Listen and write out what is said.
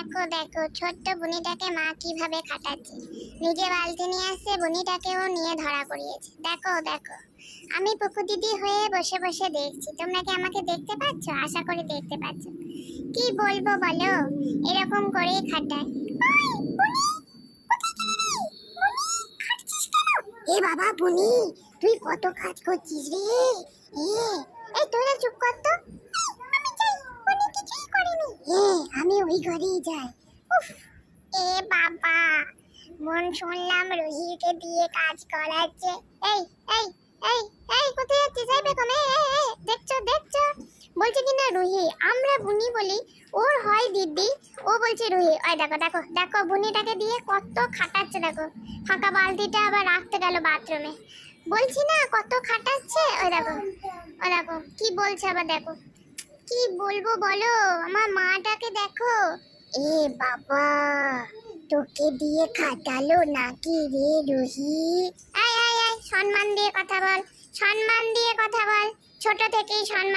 দেখো দেখো, ছোট্ট বুনিটাকে মা কীভাবে খাটাচ্ছে। নিজে বালতি নিয়ে আসছে, বুনিটাকেও নিয়ে ধরা করিয়েছে দেখো দেখো, আমি পুকু দিদি হয়ে বসে বসে দেখছি। তোমরা কি আমাকে দেখতে পাচ্ছ? আশা করি দেখতে পাচ্ছ। কি বলব বলো? এরকম করেই খাটায়? এ বাবা, বুনি, তুই কত কাজ করছিস রে? এ এই তোরা চুপ কর তো এই, আমি যাই বুনি কিছুই করেনি এ ওই ঘরেই যাই। উফ এ বাবা মন শুনলাম রোহিকে দিয়ে কাজ করাচ্ছে। এই এই এই এই কোথায় যাচ্ছিস? এই বেগম এই এই, দেখছ দেখছ? বলছে কিনা রুহি আমরা বুনি বলি ওর হয় দিদি। ও বলছে রুহি ওই দেখো দেখো দেখো বুনিটাকে দিয়ে কত খাটাচ্ছে দেখো। ফাঁকা বালতিটা আবার রাখতে গেল বাথরুমে বলছি না কত খাটাচ্ছে? ওই দেখো ওই দেখো কি বলছে আবার দেখো। কি বলব বলো? আমার দেখো। এ বাবা, তোকে দিয়ে খাটালো নাকি রে রুহি? আয় আয় আয় সম্মান দিয়ে কথা বল, সম্মান দিয়ে কথা বল। ছোট থেকেই সম্মান